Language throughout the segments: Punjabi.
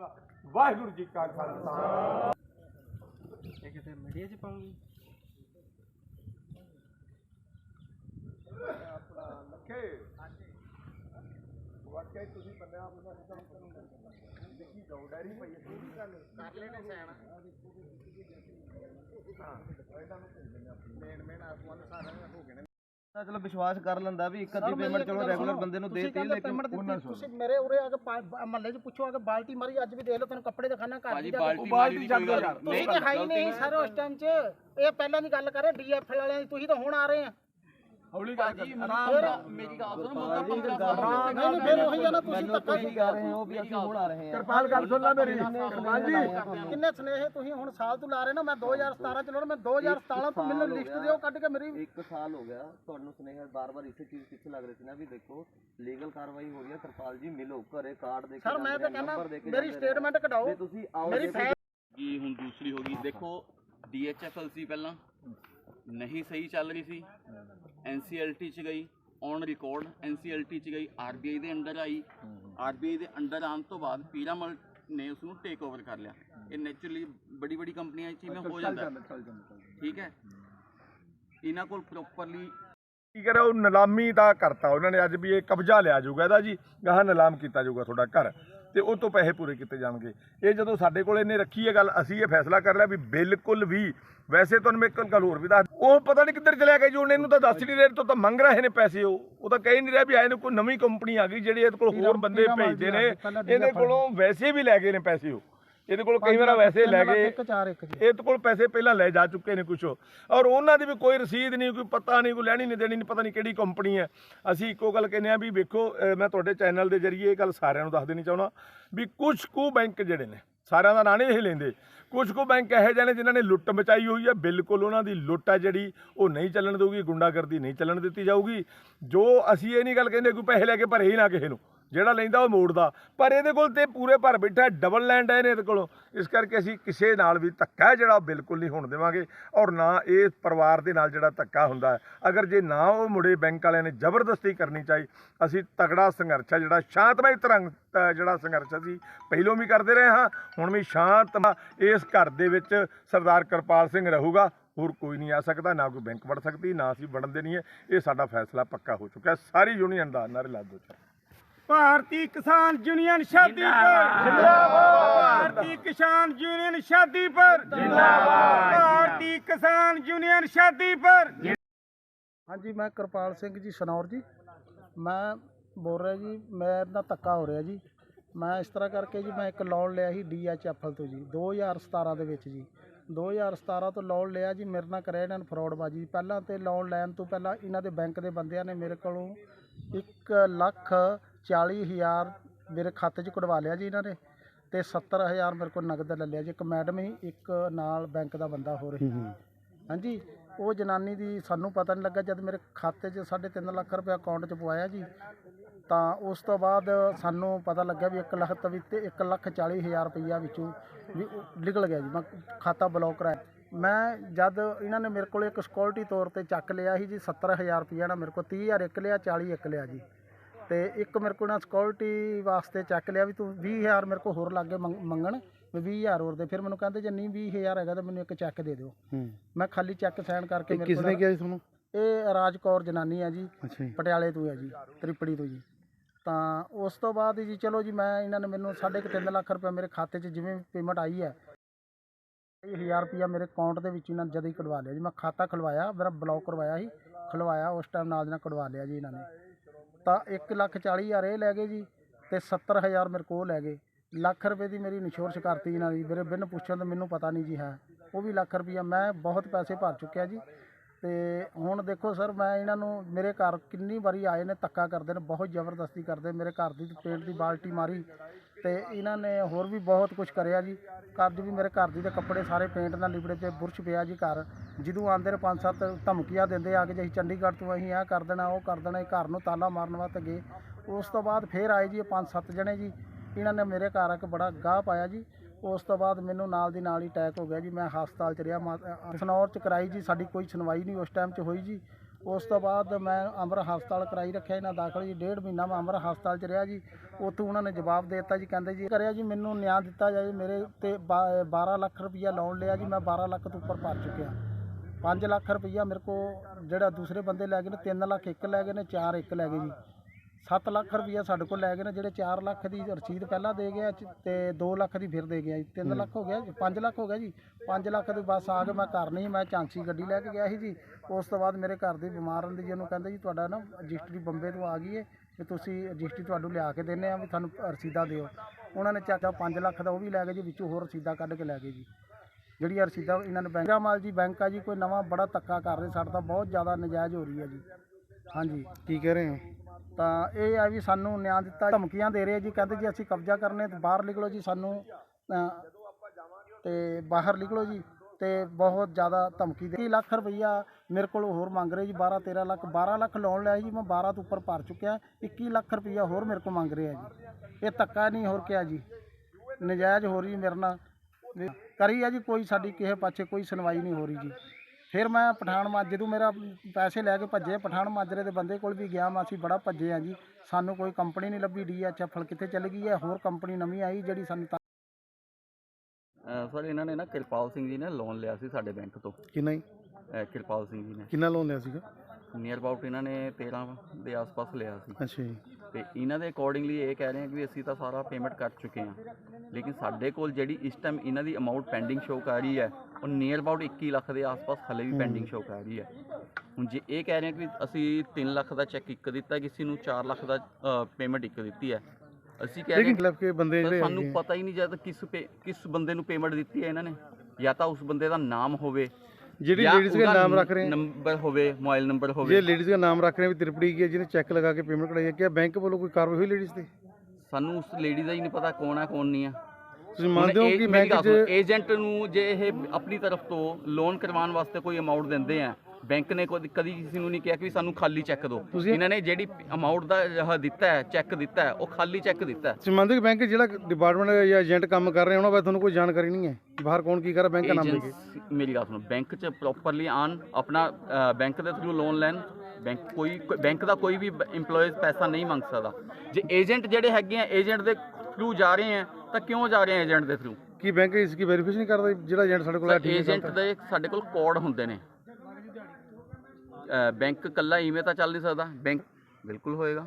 ਵਾਹਿਗੁਰੂ ਜੀ ਕਾ ਖਾਲਸਾ। ਇਹ ਕਿਤੇ ਮੀਡੀਆ 'ਚ ਪਾਉਂਗੀ? ਆਪਣਾ ਲੱਖੇ। ਵਾਕਿਆ ਹੀ ਤੁਸੀਂ ਬੰਦਿਆਂ ਆਪਣਾ ਦੇਖੀ ਜਾਓ ਡੈਰੀ ਪਈ ਹੈ ਕੋਈ ਗੱਲ ਕਰ ਲੈਣੇ ਸੈਣ ਮੇਨ ਮੇਨ ਆਸਮਾਨ ਸਾਰੇ ਹੋ ਗਏ ਨੇ। ਤਾਂ ਚਲੋ ਵਿਸ਼ਵਾਸ ਕਰ ਲੈਂਦਾ ਵੀ ਇੱਕ ਅੱਧੀ ਪੇਮੈਂਟ ਚਲੋ ਰੈਗੂਲਰ ਬੰਦੇ ਨੂੰ ਦੇਤੀ ਲੇਕਿਨ ਤੁਸੀਂ ਮੇਰੇ ਉਰੇ ਆ ਕੇ ਮਹੱਲੇ 'ਚ ਪੁੱਛੋ ਆ ਕੇ ਬਾਲਟੀ ਮਾਰੀ ਅੱਜ ਵੀ ਦੇਖ ਲਓ ਤੁਹਾਨੂੰ ਕੱਪੜੇ ਦਿਖਾਣਾ ਘਰ ਦੀ ਜਾ ਕੇ। ਬਾਲਟੀ ਦਿਓ ਯਾਰ। ਤੁਸੀਂ ਤਾਂ ਹੈ ਨਹੀਂ ਸਰ ਉਸ ਟਾਈਮ 'ਚ। ਇਹ ਪਹਿਲਾਂ ਦੀ ਗੱਲ ਕਰੇ ਡੀਐਫ ਵਾਲਿਆਂ ਦੀ ਤੁਸੀਂ ਤਾਂ ਹੁਣ ਆ ਰਹੇ ਆ। ਹੌਲੀ ਗੱਲ ਕਰ ਮੇਰੀ ਗੱਲ ਸੁਣ ਮੁੱਦਾ 15 ਨਹੀਂ ਨਹੀਂ ਫਿਰ ਉਹੀ ਆ ਨਾ ਤੁਸੀਂ ਧੱਕਾ ਤੁਸੀਂ ਕਹਿ ਰਹੇ ਹੋ ਵੀ ਅਸੀਂ ਹੁਣ ਆ ਰਹੇ ਹਾਂ। ਕਿਰਪਾਲ ਗੱਲ ਸੁਣ ਲੈ ਮੇਰੀ। ਕਿਰਪਾਲ ਜੀ। ਕਿੰਨੇ ਸਨੇਹ ਤੁਸੀਂ ਹੁਣ ਸਾਲ ਤੋਂ ਲਾ ਰਹੇ ਨਾ ਮੈਂ 2017 ਚ ਲਾਉਣਾ ਮੈਂ 2017 ਤੋਂ ਮੈਨੂੰ ਲਿਸਟ ਦਿਓ ਕੱਢ ਕੇ ਮੇਰੀ। ਇੱਕ ਸਾਲ ਹੋ ਗਿਆ ਤੁਹਾਨੂੰ ਸੁਨੇਹਾ ਬਾਰ-ਬਾਰ ਇਸੇ ਚੀਜ਼ ਪਿੱਛੇ ਲੱਗ ਰਹੇ ਸੀ ਨਾ ਵੀ ਦੇਖੋ ਲੀਗਲ ਕਾਰਵਾਈ ਹੋ ਰਹੀ ਹੈ ਕਿਰਪਾਲ ਜੀ ਮਿਲੋ ਘਰੇ ਕਾਰਡ ਦੇ ਕੇ ਸਰ ਮੈਂ ਤਾਂ ਕਹਿੰਦਾ ਮੇਰੀ। ਸਟੇਟਮੈਂਟ ਕਢਾਓ। ਤੇ ਤੁਸੀਂ ਆਓ ਮੇਰੀ ਫਾਈਲ ਕੀ ਹੁਣ ਦੂਸਰੀ ਹੋ ਗਈ। ਦੇਖੋ ਡੀਐਚਐਫਐਲ ਸੀ ਪਹਿਲਾਂ। ਨਹੀਂ ਸਹੀ ਚੱਲ ਰਹੀ ਸੀ। ਐਨਸੀਐਲਟੀ ਚ ਗਈ ਔਨ ਰਿਕਾਰਡ ਐਨਸੀਐਲਟੀ ਚ ਗਈ ਆਰਬੀਆਈ ਦੇ ਅੰਡਰ ਆਈ। ਆਰਬੀਆਈ ਦੇ ਅੰਡਰ ਆਉਣ ਤੋਂ ਬਾਅਦ ਪੀਰਾਮਲ ਨੇ ਉਸ ਨੂੰ ਟੇਕ ਓਵਰ ਕਰ ਲਿਆ। ਇਹ ਨੇਚਰਲੀ ਬੜੀ ਬੜੀ ਕੰਪਨੀਆਂ ਚ ਇਵੇਂ ਹੋ ਜਾਂਦਾ। ਠੀਕ ਹੈ? ਇਹਨਾਂ ਕੋਲ ਪ੍ਰੋਪਰਲੀ ਕੀ ਕਰਿਆ ਉਹ ਨਿਲਾਮੀ ਦਾ ਕਰਤਾ। ਉਹਨਾਂ ਨੇ ਅੱਜ ਵੀ ਇਹ ਕਬਜ਼ਾ ਲਿਆ ਜਾਊਗਾ ਇਹਦਾ ਜੀ। ਗਾਹਾਂ ਨਿਲਾਮ ਕੀਤਾ ਜਾਊਗਾ ਤੁਹਾਡਾ ਘਰ। ਤੇ ਉਹ ਤੋਂ ਪੈਸੇ ਪੂਰੇ ਕੀਤੇ ਜਾਣਗੇ। ਇਹ ਜਦੋਂ ਸਾਡੇ ਕੋਲ ਇਹਨੇ ਰੱਖੀ ਹੈ ਗੱਲ ਅਸੀਂ ਇਹ ਫੈਸਲਾ ਕਰ ਲਿਆ ਵੀ ਬਿਲਕੁਲ ਵੀ। ਵੈਸੇ ਤੁਹਾਨੂੰ ਮੈਂ ਇੱਕ ਗੱਲ ਹੋਰ ਵੀ ਦੱਸ ਉਹ ਪਤਾ ਨਹੀਂ ਕਿੱਧਰ ਚਲਿਆ ਗਿਆ ਜੀ ਉਹਨੇ ਇਹਨੂੰ ਤਾਂ ਦੱਸ ਨਹੀਂ ਰਹੇ ਤੋਂ ਤਾਂ ਮੰਗ ਰਹੇ ਨੇ ਪੈਸੇ ਉਹ। ਉਹ ਤਾਂ ਕਹਿ ਨਹੀਂ ਰਿਹਾ ਵੀ ਆਏ ਨੂੰ ਕੋਈ ਨਵੀਂ ਕੰਪਨੀ ਆ ਗਈ ਜਿਹੜੀ ਇਹਦੇ ਕੋਲ ਹੋਰ ਬੰਦੇ ਭੇਜਦੇ ਨੇ। ਇਹਦੇ ਕੋਲੋਂ ਵੈਸੇ ਵੀ ਲੈ ਗਏ ਨੇ ਪੈਸੇ ਉਹ। ਇਹਦੇ ਕੋਲ ਕਈ ਵਾਰ ਵੈਸੇ ਲੈ ਗਏ ਇੱਕ ਚਾਰ ਇੱਕ ਜੀ। ਇਹਦੇ ਕੋਲ ਪੈਸੇ ਪਹਿਲਾਂ ਲੈ ਜਾ ਚੁੱਕੇ ਨੇ ਕੁਛ। ਔਰ ਉਹਨਾਂ ਦੀ ਵੀ ਕੋਈ ਰਸੀਦ ਨਹੀਂ ਕੋਈ ਪਤਾ ਨਹੀਂ ਕੋਈ ਲੈਣੀ ਨਹੀਂ ਦੇਣੀ ਨਹੀਂ ਪਤਾ ਨਹੀਂ ਕਿਹੜੀ ਕੰਪਨੀ ਹੈ। ਅਸੀਂ ਇੱਕੋ ਗੱਲ ਕਹਿੰਦੇ ਆ ਵੀ ਵੇਖੋ ਮੈਂ ਤੁਹਾਡੇ ਚੈਨਲ ਦੇ ਜ਼ਰੀਏ ਇਹ ਗੱਲ ਸਾਰਿਆਂ ਨੂੰ ਦੱਸ ਦੇਣੀ ਚਾਹੁੰਦਾ ਵੀ ਕੁਝ ਕੁ ਬੈਂਕ ਜਿਹੜੇ ਨੇ ਸਾਰਿਆਂ ਦਾ ਨਾਂ ਨਹੀਂ ਇਹ ਲੈਂਦੇ ਕੁਝ ਕੁ ਬੈਂਕ ਇਹੋ ਜਿਹੇ ਨੇ ਜਿਨ੍ਹਾਂ ਨੇ ਲੁੱਟ ਮਚਾਈ ਹੋਈ ਹੈ। ਬਿਲਕੁਲ ਉਹਨਾਂ ਦੀ ਲੁੱਟ ਹੈ ਜਿਹੜੀ ਉਹ ਨਹੀਂ ਚੱਲਣ ਦੇਊਗੀ ਗੁੰਡਾਗਰਦੀ ਨਹੀਂ ਚੱਲਣ ਦਿੱਤੀ ਜਾਊਗੀ। ਜੋ ਅਸੀਂ ਇਹ ਨਹੀਂ ਗੱਲ ਕਹਿੰਦੇ ਕੋਈ ਪੈਸੇ ਲੈ ਕੇ ਭਰੇ ਹੀ ਨਾ ਕਿਸੇ ਨੂੰ। ਜਿਹੜਾ ਲੈਂਦਾ ਉਹ ਮੋੜਦਾ। ਪਰ ਇਹਦੇ ਕੋਲ ਤੇ ਪੂਰੇ ਭਰ ਬੈਠਾ ਡਬਲ ਲੈਂਡ ਹੈ ਇਹਦੇ ਕੋਲੋਂ। ਇਸ ਕਰਕੇ ਅਸੀਂ ਕਿਸੇ ਨਾਲ ਵੀ ਧੱਕਾ ਹੈ ਜਿਹੜਾ ਬਿਲਕੁਲ ਨਹੀਂ ਹੋਣ ਦੇਵਾਂਗੇ। ਔਰ ਨਾ ਇਹ ਪਰਿਵਾਰ ਦੇ ਨਾਲ ਜਿਹੜਾ ਧੱਕਾ ਹੁੰਦਾ ਅਗਰ ਜੇ ਨਾ ਉਹ ਮੁੜੇ ਬੈਂਕ ਵਾਲਿਆਂ ਨੇ ਜ਼ਬਰਦਸਤੀ ਕਰਨੀ ਚਾਹੀ, ਅਸੀਂ ਤਗੜਾ ਸੰਘਰਸ਼ ਹੈ ਜਿਹੜਾ ਸ਼ਾਂਤਮਈ ਤਰੰਗ ਜਿਹੜਾ ਸੰਘਰਸ਼ ਅਸੀਂ ਪਹਿਲੋਂ ਵੀ ਕਰਦੇ ਰਹੇ ਹਾਂ, ਹੁਣ ਵੀ ਸ਼ਾਂਤ ਇਸ ਘਰ ਦੇ ਵਿੱਚ ਸਰਦਾਰ ਕਿਰਪਾਲ ਸਿੰਘ ਰਹੂਗਾ। ਹੋਰ ਕੋਈ ਨਹੀਂ ਆ ਸਕਦਾ, ਨਾ ਕੋਈ ਬੈਂਕ ਵੜ ਸਕਦੀ, ਨਾ ਅਸੀਂ ਵੜਨ ਦੇਣੀ ਹੈ। ਇਹ ਸਾਡਾ ਫੈਸਲਾ ਪੱਕਾ ਹੋ ਚੁੱਕਾ ਸਾਰੀ ਯੂਨੀਅਨ ਦਾ ਨਾਰੇ ਲਾ ਦਿਓ ਚਾਰ ਭਾਰਤੀ ਕਿਸਾਨ ਯੂਨੀਅਨ ਸ਼ਾਦੀਪੁਰ ਜਿੰਦਾਬਾਦ। ਭਾਰਤੀ ਕਿਸਾਨ ਯੂਨੀਅਨ ਸ਼ਾਦੀਪੁਰ ਜਿੰਦਾਬਾਦ। ਭਾਰਤੀ ਕਿਸਾਨ ਯੂਨੀਅਨ ਸ਼ਾਦੀਪੁਰ ਹਾਂਜੀ ਮੈਂ ਕਿਰਪਾਲ ਸਿੰਘ ਜੀ ਸਨੌਰ ਜੀ। ਮੈਂ ਬੋਲ ਰਿਹਾ ਜੀ ਮੇਰੇ ਨਾਲ ਧੱਕਾ ਹੋ ਰਿਹਾ ਜੀ। ਮੈਂ ਇਸ ਤਰ੍ਹਾਂ ਕਰਕੇ ਜੀ ਮੈਂ ਇੱਕ ਲੋਨ ਲਿਆ ਸੀ ਡੀਐਚਐਫਐਲ ਤੋਂ ਜੀ 2017 ਦੇ ਵਿੱਚ ਜੀ। 2017 ਤੋਂ ਲੋਨ ਲਿਆ ਜੀ ਮੇਰੇ ਨਾਲ ਕਰਿਆ ਇਹਨਾਂ ਨੇ ਫਰਾਡਬਾਜੀ। ਪਹਿਲਾਂ ਤੇ ਲੋਨ ਲੈਣ ਤੋਂ ਪਹਿਲਾਂ ਇਹਨਾਂ ਦੇ ਬੈਂਕ ਦੇ ਬੰਦਿਆਂ ਨੇ ਮੇਰੇ ਕੋਲੋਂ 1 ਲੱਖ 40 ਹਜ਼ਾਰ ਮੇਰੇ ਖਾਤੇ 'ਚ ਕਢਵਾ ਲਿਆ ਜੀ ਇਹਨਾਂ ਨੇ ਤੇ 70000 ਮੇਰੇ ਕੋਲ ਨਗਦ ਲੈ ਲਿਆ ਜੀ। ਇੱਕ ਮੈਡਮ ਹੀ ਇੱਕ ਨਾਲ ਬੈਂਕ ਦਾ ਬੰਦਾ ਹੋ। ਰਹੀ ਹਾਂਜੀ ਉਹ ਜਨਾਨੀ ਦੀ ਸਾਨੂੰ ਪਤਾ ਨਹੀਂ ਲੱਗਾ ਜਦ ਮੇਰੇ ਖਾਤੇ 'ਚ 3.5 ਲੱਖ ਰੁਪਏ ਅਕਾਊਂਟ 'ਚ ਪਵਾਇਆ ਜੀ ਤਾਂ ਉਸ ਤੋਂ ਬਾਅਦ ਸਾਨੂੰ ਪਤਾ ਲੱਗਿਆ ਵੀ 1 ਲੱਖ ਤਵੀ ਤੇ 1 ਲੱਖ 40 ਹਜ਼ਾਰ ਰੁਪਈਆ ਵਿੱਚੋਂ ਵੀ ਨਿਕਲ ਗਿਆ ਜੀ। ਮੈਂ ਖਾਤਾ ਬਲੌਕ ਕਰਾਇਆ। ਮੈਂ ਜਦ ਇਹਨਾਂ ਨੇ ਮੇਰੇ ਕੋਲ ਇੱਕ ਸਿਕਿਉਰਿਟੀ ਤੌਰ ਤੇ ਚੱਕ ਲਿਆ ਸੀ ਜੀ 70000 ਰੁਪਈਆ ਨਾ ਮੇਰੇ ਕੋਲ 30000 ਇੱਕ ਲਿਆ 40 ਇੱਕ ਲਿਆ ਜੀ। ਤੇ ਇੱਕ ਮੇਰੇ ਕੋਲ ਨਾ ਸਿਕਿਉਰਿਟੀ ਵਾਸਤੇ ਚੱਕ ਲਿਆ ਵੀ ਤੂੰ 20000 ਮੇਰੇ ਕੋਲ ਹੋਰ ਲੱਗੇ ਮੰਗਣ ਵੀ 20000 ਹੋਰ ਦੇ। ਫਿਰ ਮੈਨੂੰ ਕਹਿੰਦੇ ਜੇ ਨਹੀਂ 20000 ਹੈਗਾ ਤਾਂ ਮੈਨੂੰ ਇੱਕ ਚੈੱਕ ਦੇ ਦਿਓ। ਮੈਂ ਖਾਲੀ ਚੈੱਕ ਸਾਈਨ ਕਰਕੇ ਮੇਰੇ ਕੋਲ ਕਿਹਾ ਤੁਹਾਨੂੰ? ਇਹ ਰਾਜਕੌਰ ਜਨਾਨੀ ਹੈ ਜੀ ਜੀ। ਪਟਿਆਲੇ ਤੋਂ ਹੈ ਜੀ ਤ੍ਰਿਪੜੀ ਤੋਂ ਜੀ। ਤਾਂ ਉਸ ਤੋਂ ਬਾਅਦ ਜੀ ਚਲੋ ਜੀ ਮੈਂ ਇਹਨਾਂ ਨੇ ਮੈਨੂੰ 3.5 ਲੱਖ ਰੁਪਏ ਮੇਰੇ ਖਾਤੇ 'ਚ ਜਿਵੇਂ ਪੇਮੈਂਟ ਆਈ ਹੈ 1000 ਰੁਪਇਆ ਮੇਰੇ ਅਕਾਊਂਟ ਦੇ ਵਿੱਚ ਇਹਨਾਂ ਨੇ ਜਦ ਹੀ ਕਢਵਾ ਲਿਆ ਜੀ। ਮੈਂ ਖਾਤਾ ਖਲਵਾਇਆ ਮੇਰਾ ਬਲੌਕ ਕਰਵਾਇਆ ਸੀ ਖਲਵਾਇਆ ਉਸ ਟਾਈਮ ਨਾਲ ਨਾਲ ਕਢਵਾ ਲਿਆ ਜੀ ਇਹਨਾਂ ਨੇ। ਤਾਂ 1 ਲੱਖ 40 ਹਜ਼ਾਰ ਇਹ ਲੈ ਗਏ ਜੀ ਤੇ 70000 ਮੇਰੇ ਕੋਲ ਲੈ ਗਏ। ਲੱਖ ਰੁਪਏ ਦੀ ਮੇਰੀ ਇੰਸ਼ੋਰੈਂਸ ਕਰਤੀ ਇਹਨਾਂ ਦੀ। ਮੇਰੇ ਬਿਨ ਪੁੱਛਣ ਤੋਂ ਮੈਨੂੰ ਪਤਾ ਨਹੀਂ ਜੀ ਹੈ। ਉਹ ਵੀ ਲੱਖ ਰੁਪਈਆ ਮੈਂ ਬਹੁਤ ਪੈਸੇ ਭਰ ਚੁੱਕਿਆ ਜੀ। ਤੇ ਹੁਣ ਦੇਖੋ ਸਰ, ਮੈਂ ਇਹਨਾਂ ਨੂੰ ਮੇਰੇ ਘਰ ਕਿੰਨੀ ਵਾਰੀ ਆਏ ਨੇ, ਧੱਕਾ ਕਰਦੇ ਨੇ, ਬਹੁਤ ਜ਼ਬਰਦਸਤੀ ਕਰਦੇ ਮੇਰੇ ਘਰ ਦੀ ਪੇਂਟ ਦੀ ਬਾਲਟੀ ਮਾਰੀ। ਤੇ ਇਹਨਾਂ ਨੇ ਹੋਰ ਵੀ ਬਹੁਤ ਕੁਝ ਕਰਿਆ ਜੀ। ਘਰ ਵੀ ਮੇਰੇ ਘਰ ਦੀ ਦੇ ਕੱਪੜੇ ਸਾਰੇ ਪੇਂਟ ਨਾਲ ਲਿਬੜੇ ਤੇ ਬੁਰਸ਼ ਪਿਆ ਜੀ ਘਰ। ਜਦੋਂ ਆਂਦੇ ਨੇ ਪੰਜ ਸੱਤ ਧਮਕੀਆਂ ਦਿੰਦੇ ਆ ਕੇ ਜੇ ਅਸੀਂ ਚੰਡੀਗੜ੍ਹ ਤੋਂ ਅਸੀਂ ਇਹ ਕਰ ਦੇਣਾ, ਉਹ ਕਰ ਦੇਣਾ, ਇਹ ਘਰ ਨੂੰ ਤਾਲਾ ਮਾਰਨ ਵਾਸਤੇ ਗਏ। ਉਸ ਤੋਂ ਬਾਅਦ ਫੇਰ ਆਏ ਜੀ ਇਹ ਪੰਜ ਸੱਤ ਜਣੇ ਜੀ। ਇਹਨਾਂ ਨੇ ਮੇਰੇ ਘਰ ਆ ਕੇ ਬੜਾ ਗਾਹ ਪਾਇਆ ਜੀ। ਉਸ ਤੋਂ ਬਾਅਦ ਮੈਨੂੰ ਨਾਲ ਦੀ ਨਾਲ ਹੀ ਅਟੈਕ ਹੋ ਗਿਆ ਜੀ। ਮੈਂ ਹਸਪਤਾਲ ਚ ਰਿਹਾ, ਮਾ- ਸਨੌਰ ਚ ਕਰਾਈ ਜੀ। ਸਾਡੀ ਕੋਈ ਸੁਣਵਾਈ ਨਹੀਂ ਉਸ ਟਾਈਮ ਚ ਹੋਈ ਜੀ। ਉਸ ਤੋਂ ਬਾਅਦ ਮੈਂ ਅੰਮ੍ਰ ਹਸਪਤਾਲ ਕਰਾਈ ਰੱਖਿਆ, ਇਹਨਾਂ ਦਾਖਲ ਜੀ, ਡੇਢ ਮਹੀਨਾ ਮੈਂ ਅੰਮ੍ਰ ਹਸਪਤਾਲ 'ਚ ਰਿਹਾ ਜੀ। ਉੱਥੋਂ ਉਹਨਾਂ ਨੇ ਜਵਾਬ ਦੇ ਦਿੱਤਾ ਜੀ, ਕਹਿੰਦੇ ਜੀ, ਕਰਿਆ ਜੀ, ਮੈਨੂੰ ਨਿਆਂ ਦਿੱਤਾ ਜਾਏ, ਮੇਰੇ ਤੇ 12 ਲੱਖ ਰੁਪਈਆ ਲੋਨ ਲਿਆ ਜੀ, ਮੈਂ 12 ਲੱਖ ਤੋਂ ਉੱਪਰ ਭਰ ਚੁੱਕਿਆ। 5 ਲੱਖ ਰੁਪਈਆ ਮੇਰੇ ਕੋ ਜਿਹੜਾ ਦੂਸਰੇ ਬੰਦੇ ਲੈ ਗਏ ਨੇ 3 ਲੱਖ ਇੱਕ ਲੈ ਗਏ ਨੇ 4 ਇੱਕ ਲੈ ਗਏ ਜੀ। 7 ਲੱਖ ਰੁਪਈਆ ਸਾਡੇ ਕੋਲ ਲੈ ਗਏ ਨੇ ਜਿਹੜੇ 4 ਲੱਖ ਦੀ ਰਸੀਦ ਪਹਿਲਾਂ ਦੇ ਗਿਆ ਤੇ 2 ਲੱਖ ਦੀ ਫਿਰ ਦੇ ਗਿਆ ਜੀ। 3 ਲੱਖ ਹੋ ਗਿਆ ਜੀ 5 ਲੱਖ ਹੋ ਗਿਆ ਜੀ। 5 ਲੱਖ ਦੀ ਬੱਸ ਆ ਕੇ ਮੈਂ ਘਰ ਨਹੀਂ ਮੈਂ ਝਾਂਸੀ ਗੱਡੀ ਲੈ ਕੇ ਗਿਆ ਸੀ ਜੀ। ਉਸ ਤੋਂ ਬਾਅਦ ਮੇਰੇ ਘਰ ਦੇ ਬਿਮਾਰ ਹੁੰਦੇ ਜੀ ਉਹਨੂੰ ਕਹਿੰਦੇ ਜੀ ਤੁਹਾਡਾ ਨਾ ਰਜਿਸਟਰੀ ਬੰਬੇ ਤੋਂ ਆ ਗਈ ਹੈ ਵੀ ਤੁਸੀਂ ਰਜਿਸਟਰੀ ਤੁਹਾਨੂੰ ਲਿਆ ਕੇ ਦਿੰਨੇ ਆ ਵੀ ਤੁਹਾਨੂੰ ਰਸੀਦਾਂ ਦਿਓ। ਉਹਨਾਂ ਨੇ ਚਾਚਾ 5 ਲੱਖ ਦਾ ਉਹ ਵੀ ਲੈ ਗਏ ਜੀ ਵਿੱਚੋਂ ਹੋਰ ਰਸੀਦਾਂ ਕੱਢ ਕੇ ਲੈ ਗਏ ਜੀ। ਜਿਹੜੀਆਂ ਰਸੀਦਾਂ ਇਹਨਾਂ ਨੇ ਬੈਂਕਾਂ ਮਾਲ ਜੀ ਬੈਂਕ ਆ ਜੀ ਕੋਈ ਨਵਾਂ ਬੜਾ ਧੱਕਾ ਕਰ ਰਹੇ ਸਾਡਾ ਤਾਂ ਬਹੁਤ ਜ਼ਿਆਦਾ ਨਜਾਇਜ਼ ਹੋ ਰਹੀ ਹੈ ਜੀ। ਹਾਂਜੀ। ਕੀ ਕਹਿ ਰਹੇ ਹੋ? ਤਾਂ ਇਹ ਆ ਵੀ ਸਾਨੂੰ ਨਿਆਂ ਦਿੱਤਾ ਧਮਕੀਆਂ ਦੇ ਰਹੇ ਜੀ ਕਹਿੰਦੇ ਜੀ ਅਸੀਂ ਕਬਜ਼ਾ ਕਰਨੇ ਤੇ ਬਾਹਰ ਨਿਕਲੋ ਜੀ ਸਾਨੂੰ ਅ, ਤੇ ਬਾਹਰ ਨਿਕਲੋ ਜੀ ਤੇ ਬਹੁਤ ਜ਼ਿਆਦਾ ਧਮਕੀ ਦੇ। 30 ਲੱਖ ਰੁਪਈਆ ਮੇਰੇ ਕੋਲ ਹੋਰ ਮੰਗ ਰਹੇ ਜੀ 12 13 ਲੱਖ 12 ਲੱਖ ਲਾਉਣ ਲਿਆ ਜੀ ਮੈਂ 12 ਤੋਂ ਉੱਪਰ ਭਰ ਚੁੱਕਿਆ 21 ਲੱਖ ਰੁਪਈਆ ਹੋਰ ਮੇਰੇ ਕੋਲ ਮੰਗ ਰਿਹਾ ਜੀ। ਇਹ ਧੱਕਾ ਨਹੀਂ ਹੋਰ ਕਿਹਾ ਜੀ ਨਜਾਇਜ਼ ਹੋ ਰਹੀ ਮੇਰੇ ਨਾਲ। ਵੀ ਕਰੀ ਆ ਜੀ ਕੋਈ ਸਾਡੀ ਕਿਸੇ ਪਾਸੇ ਕੋਈ ਸੁਣਵਾਈ ਨਹੀਂ ਹੋ ਰਹੀ ਜੀ। ਫਿਰ ਮੈਂ ਪਠਾਨ ਮਾ ਜਦੋਂ ਮੇਰਾ ਪੈਸੇ ਲੈ ਕੇ ਭੱਜੇ ਪਠਾਨ ਮਾਜਰੇ ਦੇ ਬੰਦੇ ਕੋਲ ਵੀ ਗਿਆ ਮੈਂ ਅਸੀਂ ਬੜਾ ਭੱਜੇ ਆ ਜੀ। ਸਾਨੂੰ ਕੋਈ ਕੰਪਨੀ ਨਹੀਂ ਲੱਭੀ ਡੀਐਚਐਫਲ ਕਿੱਥੇ ਚਲ ਗਈ ਹੈ ਹੋਰ ਕੰਪਨੀ ਨਵੀਂ ਆਈ ਜਿਹੜੀ ਸਾਨੂੰ ਤਾਂ- ਸਰ ਇਹਨਾਂ ਨੇ ਨਾ ਕਿਰਪਾਲ ਸਿੰਘ ਜੀ ਨੇ ਲੋਨ ਲਿਆ ਸੀ ਸਾਡੇ ਬੈਂਕ ਤੋਂ। ਕਿੰਨਾ ਹੀ ਕਿਰਪਾਲ ਸਿੰਘ ਜੀ ਨੇ। ਕਿੰਨਾ ਲੋਨ ਲਿਆ ਸੀਗਾ? ਨੀਅਰ ਅਬਾਊਟ ਇਹਨਾਂ ਨੇ 13 ਦੇ ਆਸ-ਪਾਸ ਲਿਆ ਸੀ। ਅੱਛਾ ਜੀ। ਤੇ ਇਹਨਾਂ ਦੇ ਅਕੋਰਡਿੰਗਲੀ ਇਹ ਕਹਿ ਰਹੇ ਆ ਕਿ ਵੀ ਅਸੀਂ ਤਾਂ ਸਾਰਾ ਪੇਮੈਂਟ ਕਰ ਚੁੱਕੇ ਹਾਂ। ਲੇਕਿਨ ਸਾਡੇ ਕੋਲ ਜਿਹੜੀ ਇਸ ਟਾਈਮ ਇਹਨਾਂ ਦੀ ਅਮਾਉਂਟ ਪੈਂਡਿੰਗ ਸ਼ੋ ਕਰ ਰਹੀ ਹੈ ਉਹ ਨੀਅਰ ਅਬਾਊਟ 21 ਲੱਖ ਦੇ ਆਸ-ਪਾਸ ਹਲੇ ਵੀ ਪੈਂਡਿੰਗ ਸ਼ੋ ਕਰ ਰਹੀ ਹੈ। ਹੁਣ ਜੇ ਇਹ ਕਹਿ ਰਹੇ ਆ ਕਿ ਅਸੀਂ 3 ਲੱਖ ਦਾ ਚੈੱਕ ਇੱਕ ਦਿੱਤਾ ਕਿਸੇ ਨੂੰ 4 ਲੱਖ ਦਾ ਪੇਮੈਂਟ ਇੱਕ ਦਿੱਤੀ ਹੈ। ਅਸੀਂ ਕਹਿ ਰਹੇ ਲੇਕਿਨ ਮਤਲਬ ਕਿ ਬੰਦੇ ਜਿਹੜੇ ਸਾਨੂੰ ਹੈਗੇ ਆ, ਪਤਾ ਹੀ ਨਹੀਂ ਜਦ ਕਿਸ ਪੇ ਕਿਸ ਬੰਦੇ ਨੂੰ ਪੇਮੈਂਟ ਦਿੱਤੀ ਹੈ ਇਹਨਾਂ ਨੇ। ਜਾਂ ਤਾਂ ਉਸ ਬੰਦੇ ਦਾ ਨਾਮ ਹੋਵੇ ਜਿਹੜੀ ਜਾਂ ਲੇਡੀਜ਼ ਦਾ ਉਹਦਾ ਨਾਮ ਰੱਖ ਰਹੇ ਹੈ। ਨੰਬਰ ਹੋਵੇ ਮੋਬਾਈਲ ਨੰਬਰ ਜੇ ਹੋਵੇ ਲੇਡੀਜ਼ ਦਾ ਨਾਮ ਰੱਖ ਰਹੇ ਵੀ ਤ੍ਰਿਪੜੀ ਕੀ ਹੈ ਜਿਹਨੇ ਚੈੱਕ ਲਗਾ ਕੇ ਪੇਮੈਂਟ ਕਢਾਈ ਹੈ ਕਿ ਬੈਂਕ ਵੱਲੋਂ ਕੋਈ ਕਾਰਵਾਈ ਹੋਈ ਲੇਡੀਜ਼ ਤੇ? ਸਾਨੂੰ ਉਸ ਲੇਡੀ ਦਾ ਹੀ ਨਹੀਂ ਪਤਾ ਕੌਣ ਹੈ ਕੌਣ ਨਹੀਂ ਹੈ ਤੁਸੀਂ ਮੰਨਦੇ ਹੋ ਕਿ ਬੈਂਕ 'ਚ ਏਜੰਟ ਨੂੰ ਜੇ ਇਹ ਆਪਣੀ ਤਰਫ ਤੋਂ ਲੋਨ ਕਰਵਾਉਣ ਵਾਸਤੇ ਕੋਈ ਅਮਾਉਂਟ ਦਿੰਦੇ ਆ ਬੈਂਕ ਨੇ ਕਦੀ ਕਦੀ ਕਿਸੇ ਨੂੰ ਨਹੀਂ ਕਿਹਾ ਕਿ ਵੀ ਸਾਨੂੰ ਖਾਲੀ ਚੈੱਕ ਦਿਓ। ਤੁਸੀਂ- ਇਹਨਾਂ ਨੇ ਜਿਹੜੀ ਅਮਾਉਂਟ ਦਾ ਆਹ ਦਿੱਤਾ ਹੈ ਚੈੱਕ ਦਿੱਤਾ ਹੈ ਉਹ ਖਾਲੀ ਚੈੱਕ ਦਿੱਤਾ ਹੈ। ਹੋ ਕਿ ਬੈਂਕ ਜਿਹੜਾ ਡਿਪਾਰਟਮੈਂਟ ਜਾਂ ਏਜੰਟ ਕੰਮ ਕਰ ਰਹੇ ਉਹਨਾਂ ਬਾਰੇ ਤੁਹਾਨੂੰ ਕੋਈ ਜਾਣਕਾਰੀ ਨਹੀਂ ਹੈ? ਕਿ ਬਾਹਰ ਕੌਣ ਕੀ ਕਰ ਰਿਹਾ ਬੈਂਕ ਦਾ ਨਾਮ ਲੈ ਕੇ? Agents- ਮੇਰੀ ਗੱਲ ਸੁਣੋ ਬੈਂਕ 'ਚ ਪ੍ਰੋਪਰਲੀ ਆਣ ਆਪਣਾ ਬੈਂਕ ਦੇ ਥਰੂ ਲੋਨ ਲੈਣ ਬੈਂਕ ਕੋਈ ਬੈਂਕ ਦਾ ਕੋਈ ਵੀ EMPLOYEES ਪੈਸਾ ਨਹੀਂ ਮੰਗ ਸਕਦਾ। ਜੇ ਏਜੰਟ ਜਿਹੜੇ ਹੈਗੇ ਆ ਏਜੰਟ ਦੇ ਥਰੂ ਜਾ ਰਹੇ ਆ ਤਾਂ ਕਿਉਂ ਜਾ ਰਹੇ ਆ ਏਜੰਟ ਦੇ ਥਰੂ ਕੀ ਬੈਂਕ ਇਸ ਦੀ ਵੈਰੀਫਿਕੇਸ਼ਨ ਕਰਦਾ ਜਿਹੜਾ ਏਜੰਟ ਸਾਡੇ ਕੋਲ ਆ ਠੀਕ ਹੈ ਏਜੰਟ ਦੇ ਸਾਡੇ ਕੋਲ ਕੋਡ ਹੁੰਦੇ ਨੇ। ਬੈਂਕ ਕੱਲਾ ਈਵੇਂ ਤਾਂ ਚੱਲ ਨਹੀਂ ਸਕਦਾ। ਬੈਂਕ ਬਿਲਕੁਲ ਹੋਏਗਾ।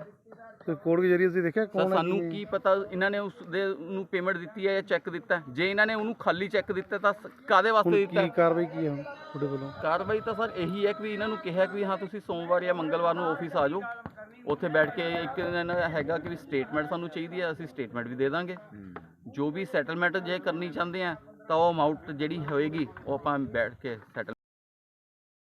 ਤੇ ਕੋਡ ਦੇ ਜਰੀਏ ਅਸੀਂ ਦੇਖਿਆ ਕੌਣ ਹੈ ਸਾਨੂੰ ਕੀ ਪਤਾ ਇਹਨਾਂ ਨੇ ਉਸ ਦੇ ਨੂੰ ਪੇਮੈਂਟ ਦਿੱਤੀ ਹੈ ਜਾਂ ਚੈੱਕ ਦਿੱਤਾ ਹੈ? ਜੇ ਇਹਨਾਂ ਨੇ ਉਹਨੂੰ ਖਾਲੀ ਚੈੱਕ ਦਿੱਤਾ ਤਾਂ ਸ- ਕਾਦੇ ਵਾਸਤੇ ਦਿੱਤਾ ਕੀ? ਕਾਰਵਾਈ ਕੀ ਹੈ ਹੁਣ ਤੁਹਾਡੇ ਵੱਲੋਂ? ਕਾਰਵਾਈ ਤਾਂ ਸਰ ਇਹੀ ਹੈ ਕਿ ਵੀ ਇਹਨਾਂ ਨੂੰ ਕਿਹਾ ਕਿ ਵੀ ਹਾਂ ਤੁਸੀਂ ਸੋਮਵਾਰ ਜਾਂ ਮੰਗਲਵਾਰ ਨੂੰ ਆਫਿਸ ਆ ਜਾਓ। ਉੱਥੇ ਬੈਠ ਕੇ ਇੱਕ ਇਹਨਾਂ ਦਾ ਹੈਗਾ ਕਿ ਵੀ ਸਟੇਟਮੈਂਟ ਸਾਨੂੰ ਚਾਹੀਦੀ ਹੈ ਅਸੀਂ ਸਟੇਟਮੈਂਟ ਵੀ ਦੇ ਦਾਂਗੇ। ਜੋ ਵੀ ਸੈਟਲਮੈਂਟ ਜੇ ਕਰਨੀ ਚਾਹੁੰਦੇ ਆ ਤਾਂ ਉਹ ਅਮਾਉਂਟ ਜਿਹੜੀ ਹੋਏਗੀ ਉਹ ਆਪਾਂ ਬੈਠ ਕੇ ਸੈਟਲ